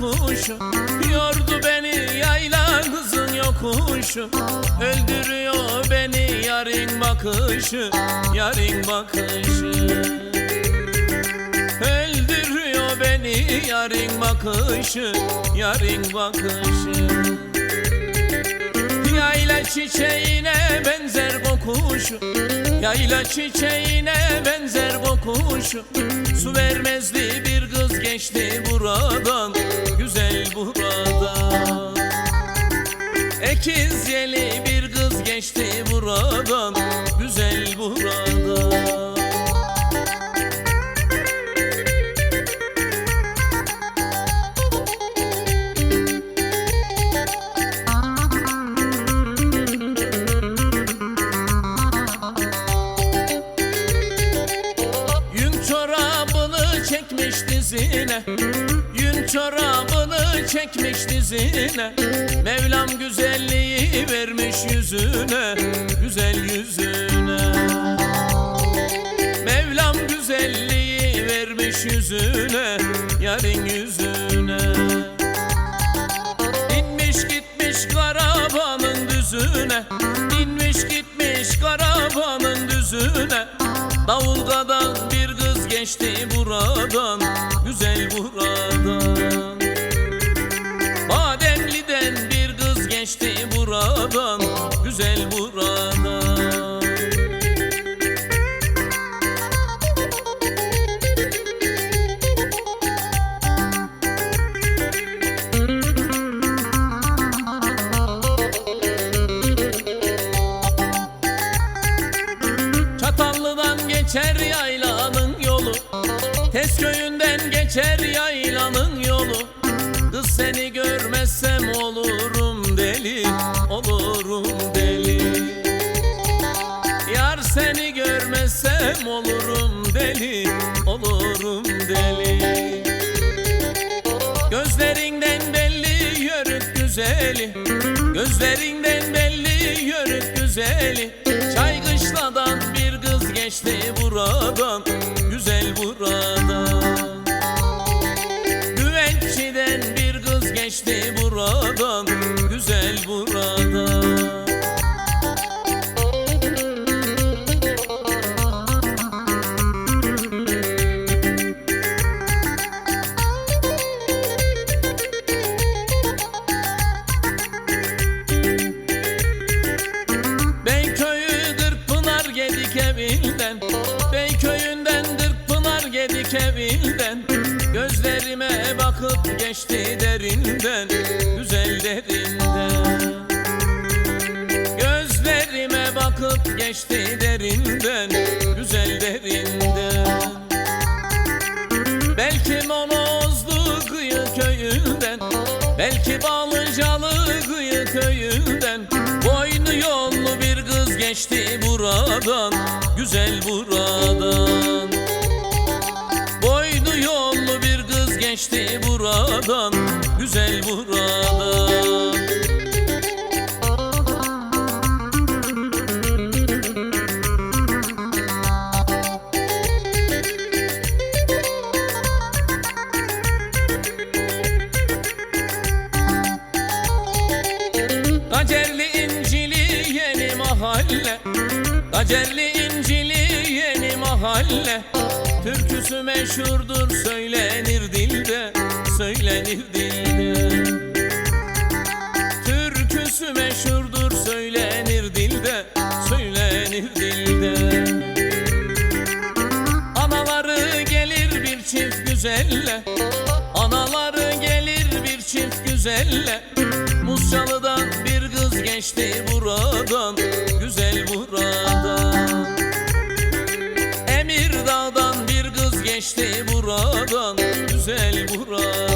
yokuşu Yordu beni yayla kızın yokuşu Öldürüyor beni yarın bakışı Yarın bakışı. Öldürüyor beni yarın bakışı Yarın bakışı. Yayla çiçeğine benzer kokuşu Yayla çiçeğine benzer kokuşu Su vermezdi bir kız geçti buradan Güzel buradan. Ekiz yeli bir kız geçti buradan Güzel buradan dizine. Yün çorabını çekmiş dizine. Mevlam güzelliği vermiş yüzüne. Güzel yüzüne. Mevlam güzelliği vermiş yüzüne. Yarın yüzüne. İnmiş gitmiş karavanın düzüne. İnmiş gitmiş karavanın düzüne. Davulgadan bir kız geçti buradan Güzel buradan. Bademli'den bir kız geçti buradan Güzel buradan geçer yaylanın yolu. Kız seni görmezsem olurum deli Olurum deli. Yar seni görmezsem olurum deli Olurum deli. Gözlerinden belli yörük güzeli. Gözlerinden belli yörük güzeli. Çaykışladan bir kız geçti buradan geçti buradan. Güzel buradan Bakıp geçti derinden Güzel derinden Gözlerime bakıp geçti derinden Güzel derinden Belki Monozlu kıyı köyünden Belki Balıcalı kıyı köyünden. Boynu yollu bir kız geçti buradan Güzel buradan buradan Güzel buradan Gacerli incili yeni mahalle. Gacerli incili yeni mahalle. Türküsü meşhurdur söylenir dilde Söylenir dilde Türküsü meşhurdur söylenir dilde Söylenir dilde. Anaları gelir bir çift güzelle Anaları gelir bir çift güzelle. Musçalı'dan bir kız geçti buradan Güzel buradan. Emirdağ'dan bir kız geçti buradan Güzel buradan